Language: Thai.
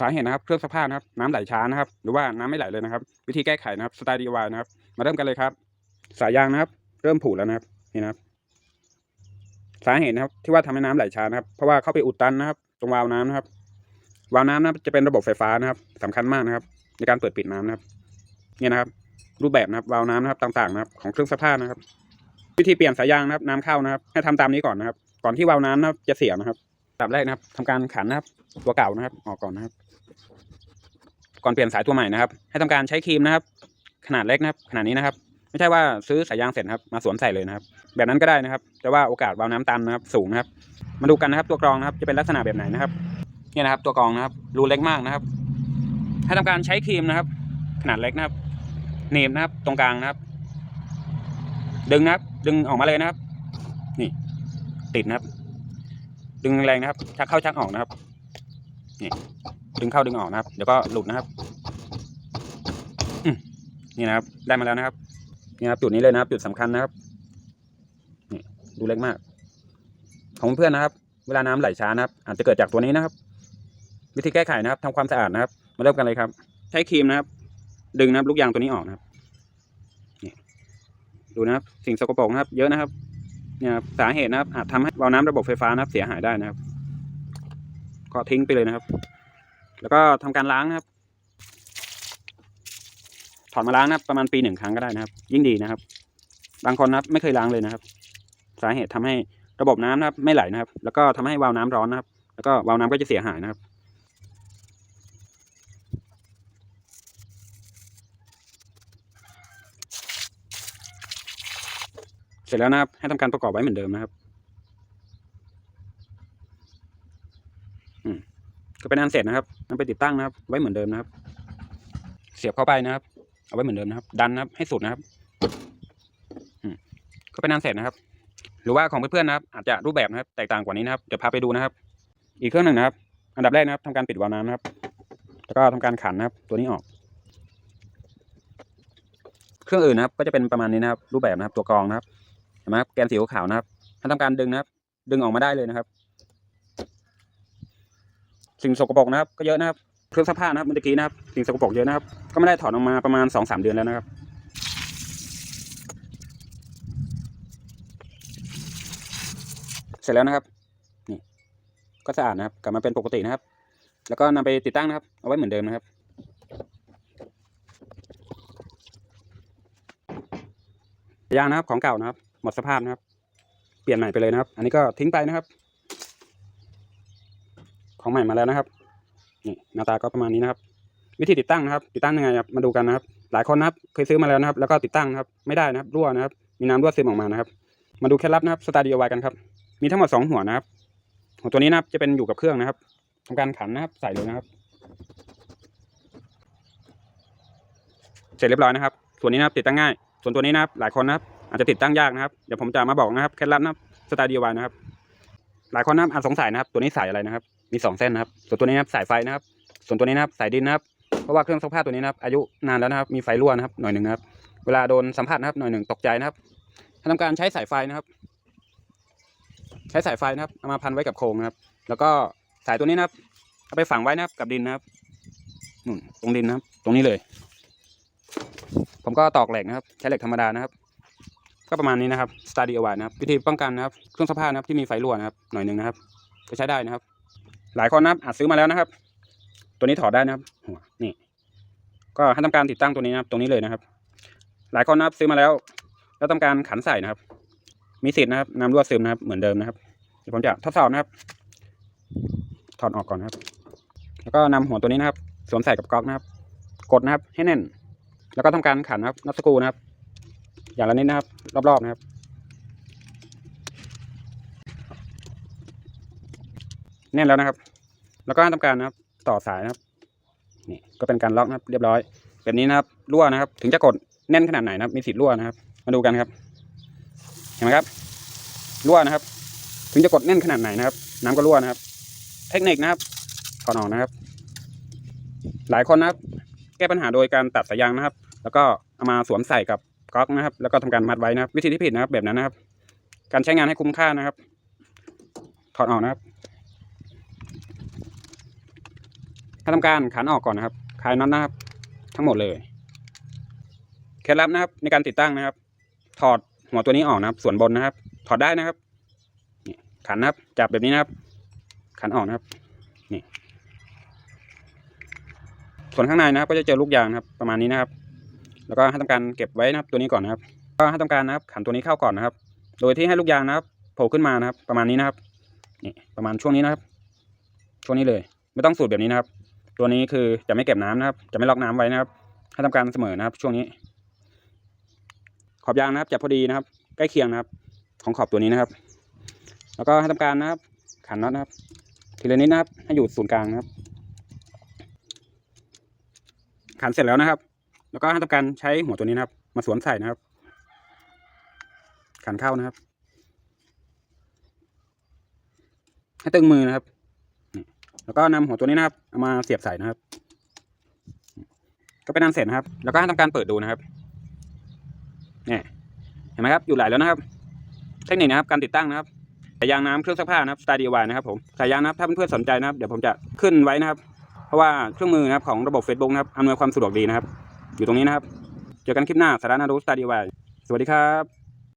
สาเหตุนะครับเครื่องซักผ้านะครับน้ำไหลช้านะครับ หรือว่าน้ำไม่ไหลเลยนะครับ วิธีแก้ไขนะครับสไตล์ DIY นะครับ มาเริ่มกันเลยครับ สายยางนะครับ เริ่มผุแล้วนะครับนี่นะครับ สาเหตุนะครับ ที่ว่าทำให้น้ำไหลช้านะครับ เพราะว่าเข้าไปอุดตันนะครับ ตรงวาล์วน้ำนะครับ วาล์วน้ำนะครับจะเป็นระบบไฟฟ้านะครับสำคัญมากนะครับ ในการเปิดปิดน้ำนะครับเนี่ยนะครับ รูปแบบนะครับวาล์วน้ำนะครับต่างๆนะครับ ของเครื่องซักผ้านะครับ วิธีเปลี่ยนสายยางนะครับ น้ำเข้านะครับ ให้ทำตามนี้ก่อนนะครับ ก่อนที่วาล์วน้ำนะครับจะเสียนะครับอับแรกนะครับทำการขันนะครับ ตัวเก่านะครับ ออกก่อนนะครับ ก่อนเปลี่ยนสายตัวใหม่นะครับ ให้ทำการใช้ครีมนะครับ ขนาดเล็กนะครับ ขนาดนี้นะครับ ไม่ใช่ว่าซื้อสายยางเสร็จครับ มาสวมใส่เลยนะครับ แบบนั้นก็ได้นะครับ แต่ว่าโอกาสวาล์วน้ำตันนะครับ สูงนะครับ มาดูกันนะครับ ตัวกรองนะครับจะเป็นลักษณะแบบไหนนะครับเนี่ยนะครับ ตัวกรองนะครับรูเล็กมากนะครับ ให้ทำการใช้ครีมนะครับ ขนาดเล็กนะครับหนีบนะครับ ตรงกลางนะครับ ดึงนะครับ ดึงออกมาเลยนะครับ นี่ ติดนะครับ ดึงแรงนะครับ ชักเข้าชักออกนะครับ นี่ ดึงเข้าดึงออกนะครับ เดี๋ยวก็หลุดนะครับนี่นะครับ ได้มาแล้วนะครับ นี่นะครับจุดนี้เลยนะครับ จุดสำคัญนะครับนี่ดูเล็กมาก ของเพื่อนนะครับ เวลาน้ำไหลช้านะครับ อาจจะเกิดจากตัวนี้นะครับ วิธีแก้ไขนะครับทำความสะอาดนะครับ มาเริ่มกันเลยครับ ใช้ครีมนะครับ ดึงนะครับ ลูกยางตัวนี้ออกนะครับนี่ดูนะครับ สิ่งสกปรกนะครับ เยอะนะครับเนี่ยครับสาเหตุนะครับ อาจทำให้วาล์วน้ำระบบไฟฟ้านะครับ เสียหายได้นะครับ ก็ทิ้งไปเลยนะครับ แล้วก็ทำการล้างนะครับ ถอดมาล้างนะครับประมาณปีหนึ่งครั้งก็ได้นะครับ ยิ่งดีนะครับ บางคนนะครับไม่เคยล้างเลยนะครับ สาเหตุทำให้ระบบน้ำนะครับ ไม่ไหลนะครับ แล้วก็ทำให้วาล์วน้ำร้อนนะครับ แล้วก็วาล์วน้ำก็จะเสียหายนะครับเสร็จแล้วนะครับ ให้ทำการประกอบไว้เหมือนเดิมนะครับ อืม ก็เป็นอันเสร็จนะครับนำไปติดตั้งนะครับ ไว้เหมือนเดิมนะครับ เสียบเข้าไปนะครับ เอาไว้เหมือนเดิมนะครับ ดันนะครับ ให้สุดนะครับก็เป็นอันเสร็จนะครับ หรือว่าของเพื่อนๆนะครับ อาจจะรูปแบบนะครับ แตกต่างกว่านี้นะครับ เดี๋ยวพาไปดูนะครับ อีกเครื่องหนึ่งนะครับ อันดับแรกนะครับทำการปิดวาล์วน้ำนะครับ แล้วก็ทำการขันนะครับ ตัวนี้ออก เครื่องอื่นนะครับ ก็จะเป็นประมาณนี้นะครับ รูปแบบนะครับ ตัวกรองนะครับ เห็นไหมครับ แกนสีขาวนะครับให้ทำการดึงนะครับ ดึงออกมาได้เลยนะครับ สิ่งสกปรกนะครับก็เยอะนะครับเครื่องซักผ้านะครับเมื่อกี้นะครับสิ่งสกปรกเยอะนะครับ ก็ไม่ได้ถอดออกมาประมาณสองสามเดือนแล้วนะครับเสร็จแล้วนะครับ นี่ ก็สะอาดนะครับ กลับมาเป็นปกตินะครับ แล้วก็นำไปติดตั้งนะครับ เอาไว้เหมือนเดิมนะครับ ยางนะครับของเก่านะครับ หมดสภาพนะครับ เปลี่ยนใหม่ไปเลยนะครับ อันนี้ก็ทิ้งไปนะครับ ของใหม่มาแล้วนะครับนี่หน้าตาก็ประมาณนี้นะครับ วิธีติดตั้งนะครับ ติดตั้งยังไงครับมาดูกันนะครับ หลายคนนะครับเคยซื้อมาแล้วนะครับ แล้วก็ติดตั้งนะครับไม่ได้นะครับรั่วนะครับ มีน้ำรั่วซึมออกมานะครับ มาดูเคล็ดลับนะครับสตาร์ดิโอไวกันครับมีทั้งหมดสองหัวนะครับหัวตัวนี้นะครับจะเป็นอยู่กับเครื่องนะครับทำการขันนะครับ ใส่เลยนะครับ เสร็จเรียบร้อยนะครับ ส่วนนี้นะครับติดตั้งง่าย ส่วนตัวนี้นะครับหลายคนนะครับอาจจะติดตั้งยากนะครับเดี๋ยวผมจะมาบอกนะครับเคล็ดลับนะครับสไตล์ DIY นะครับหลายคนนะครับอาจสงสัยนะครับ ตัวนี้สายอะไรนะครับ มีสองเส้นนะครับ ส่วนตัวนี้นะครับสายไฟนะครับ ส่วนตัวนี้นะครับสายดินนะครับ เพราะว่าเครื่องซักผ้าตัวนี้นะครับอายุนานแล้วนะครับ มีไฟรั่วนะครับหน่อยหนึ่งนะครับ เวลาโดนสัมผัสนะครับหน่อยหนึ่งตกใจนะครับให้ทำการใช้สายไฟนะครับ ใช้สายไฟนะครับเอามาพันไว้กับโครงนะครับ แล้วก็สายตัวนี้นะครับเอาไปฝังไว้นะครับกับดินนะครับนู่นตรงดินนะครับ ตรงนี้เลย ผมก็ตอกเหล็กนะครับ ใช้เหล็กธรรมดานะครับ ก็ประมาณนี้นะครับ s t a d i o y นะครับวิธีป้องกันนะครับ เครื่องซักผ้านะครับที่มีไฟรั่วนะครับ หน่อยหนึ่งนะครับ ก็ใช้ได้นะครับ หลายคนนะครับอาจซื้อมาแล้วนะครับ ตัวนี้ถอดได้นะครับหัวนี่ ก็ให้ทำการติดตั้งตัวนี้นะครับ ตรงนี้เลยนะครับ หลายคนนะครับซื้อมาแล้ว แล้วทำการขันใส่นะครับ มีสิทธิ์นะครับน้ำรั่วซึมนะครับเหมือนเดิมนะครับเดี๋ยวผมจะทดสอบนะครับ ถอดออกก่อนนะครับ แล้วก็นำหัวตัวนี้นะครับ สวมใส่กับก๊อกนะครับ กดนะครับ ให้แน่น แล้วก็ทำการขันนะครับน็อตสกรูนะครับ อย่างละนิดนะครับ รอบๆนะครับแน่นแล้วนะครับ แล้วก็ทำการนะครับ ต่อสายนะครับนี่ก็เป็นการล็อกนะครับ เรียบร้อย แบบนี้นะครับรั่วนะครับ ถึงจะกดแน่นขนาดไหนนะครับ มีสิทธิ์รั่วนะครับ มาดูกันครับ เห็นไหมครับรั่วนะครับ ถึงจะกดแน่นขนาดไหนนะครับ น้ำก็รั่วนะครับ เทคนิคนะครับถอดออกนะครับ หลายคนนะครับ แก้ปัญหาโดยการตัดสายยางนะครับ แล้วก็เอามาสวมใส่กับก๊อกนะครับ แล้วก็ทำการมัดไว้นะครับ วิธีที่ผิดนะครับ แบบนั้นนะครับ การใช้งานให้คุ้มค่านะครับ ถอดออกนะครับ ถ้าทำการขันออกก่อนนะครับคลายน็อตนะครับ ทั้งหมดเลยเคล็ดลับนะครับ ในการติดตั้งนะครับ ถอดหัวตัวนี้ออกนะครับ ส่วนบนนะครับ ถอดได้นะครับนี่ขันนะครับ จับแบบนี้นะครับ ขันออกนะครับนี่ส่วนข้างในนะครับ ก็จะเจอลูกยางนะครับ ประมาณนี้นะครับ แล้วก็ให้ทำการเก็บไว้นะครับ ตัวนี้ก่อนนะครับ ก็ให้ทำการนะครับ ขันตัวนี้เข้าก่อนนะครับ โดยที่ให้ลูกยางนะครับโผล่ขึ้นมานะครับ ประมาณนี้นะครับนี่ประมาณช่วงนี้นะครับ ช่วงนี้เลย ไม่ต้องสูดแบบนี้นะครับ ตัวนี้คือจะไม่เก็บน้ำนะครับ จะไม่ล็อกน้ำไว้นะครับ ให้ทำการเสมอนะครับ ช่วงนี้ ขอบยางนะครับจะพอดีนะครับ ใกล้เคียงนะครับ ของขอบตัวนี้นะครับ แล้วก็ให้ทำการนะครับ ขันน็อตนะครับ ทีละนิดนะครับ ให้อยู่ศูนย์กลางนะครับ ขันเสร็จแล้วนะครับ แล้วก็ให้ทำการใช้หัวตัวนี้นะครับ มาสวมใส่นะครับ ขันเข้านะครับ ให้ตึงมือนะครับ แล้วก็นำหัวตัวนี้นะครับเอามาเสียบใส่นะครับ ก็เป็นอันเสร็จนะครับ แล้วก็ให้ทำการเปิดดูนะครับเนี่ยเห็นไหมครับอยู่หลายแล้วนะครับ เทคนิคนะครับการติดตั้งนะครับสายยางน้ำเครื่องซักผ้านะครับสไตล์ดีวายนะครับผมสายยางนะครับถ้าเพื่อนๆสนใจนะครับ เดี๋ยวผมจะขึ้นไว้นะครับ เพราะว่าเครื่องมือนะครับของระบบ Facebook นะครับอำนวยความสะดวกดีนะครับ อยู่ตรงนี้นะครับ เจอกันคลิปหน้าสาระนารู้สไตล์ดีวายสวัสดีครับ